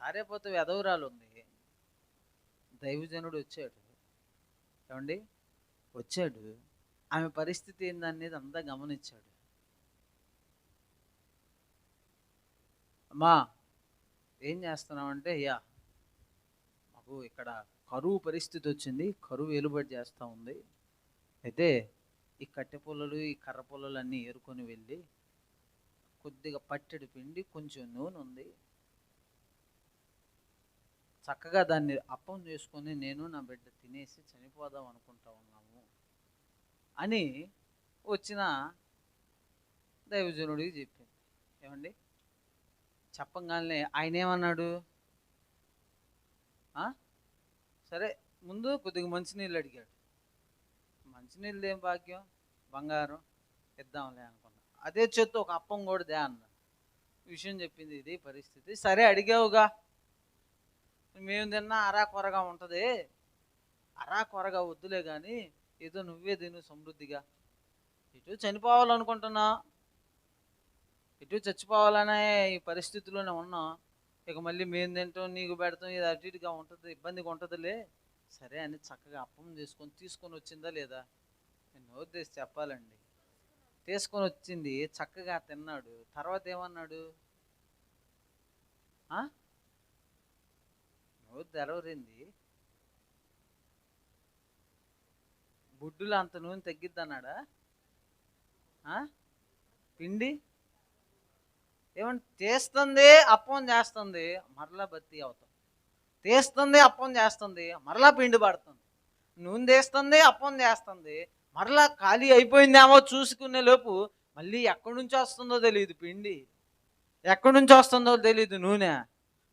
సారేపోతే వెధవురాలు ఉంది దైవజనుడు వచ్చాడు. ఏమండి? వచ్చాడు. ఆమె పరిస్థితి ఏందనేది అంతా గమనించాడు. అమ్మా ఏం చేస్తున్నామంటే అయ్యా మాకు ఇక్కడ కరువు పరిస్థితి వచ్చింది. కరువు వెలుబడి చేస్తూ ఉంది. అయితే ఈ కట్టె పుల్లలు ఈ కర్ర పుల్లలు అన్నీ ఏరుకొని వెళ్ళి కొద్దిగా పట్టెడు పిండి కొంచెం నూనె ఉంది. చక్కగా దాన్ని అప్పం చేసుకొని నేను నా బిడ్డ తినేసి చనిపోదాం అనుకుంటా ఉన్నాము అని వచ్చిన దైవజనుడికి చెప్పింది. ఏమండి? చెప్పంగానే ఆయన ఏమన్నాడు సరే ముందు కొద్దిగా మంచినీళ్ళు అడిగాడు. మంచినీళ్ళు ఏం భాగ్యం? బంగారం. ఇద్దాంలే అనుకున్నా. అదే చేత్తో ఒక అప్పం కూడా దే అన్న. విషయం చెప్పింది ఇది పరిస్థితి. సరే అడిగావుగా. మేము తిన్నా అరా కొరగా ఉంటుంది. అరా కొరగా వద్దులే కానీ ఏదో నువ్వే తిను సమృద్ధిగా. ఇటు చనిపోవాలనుకుంటున్నా. ఇటు చచ్చిపోవాలనే ఈ పరిస్థితిలోనే ఉన్నాం. ఇక మళ్ళీ మేము తింటాం నీకు పెడతాం ఇది అటు ఇటుగా ఉంటుంది ఇబ్బందిగా ఉంటుందిలే. సరే అని చక్కగా అప్పం చేసుకొని తీసుకొని వచ్చిందా లేదా? నేను నోరు చెప్పాలండి. తీసుకొని వచ్చింది చక్కగా తిన్నాడు. తర్వాత ఏమన్నాడు? ఆ? తెరవరింది. బుడ్డులో అంత నూనె తగ్గిద్దన్నాడా? ఆ? పిండి? ఏమంటే తీస్తుంది అప్పం చేస్తుంది మరలా బత్తి అవుతాం. తీస్తుంది అప్పం చేస్తుంది మరలా పిండి పడుతుంది. నూనె తీస్తుంది అప్పం చేస్తుంది మరలా ఖాళీ అయిపోయిందేమో చూసుకునే లోపు మళ్ళీ ఎక్కడి నుంచి వస్తుందో తెలియదు పిండి. ఎక్కడి నుంచి వస్తుందో తెలియదు నూనె.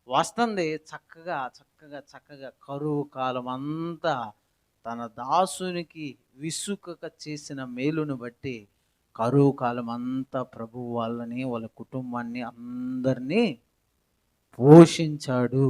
వస్తుంది చక్కగా చక్కగా చక్కగా కరువు కాలం అంతా తన దాసునికి విసుకక చేసిన మేలును బట్టి కరువు కాలం అంతా ప్రభు వాళ్ళని వాళ్ళ కుటుంబాన్ని అందరినీ పోషించాడు.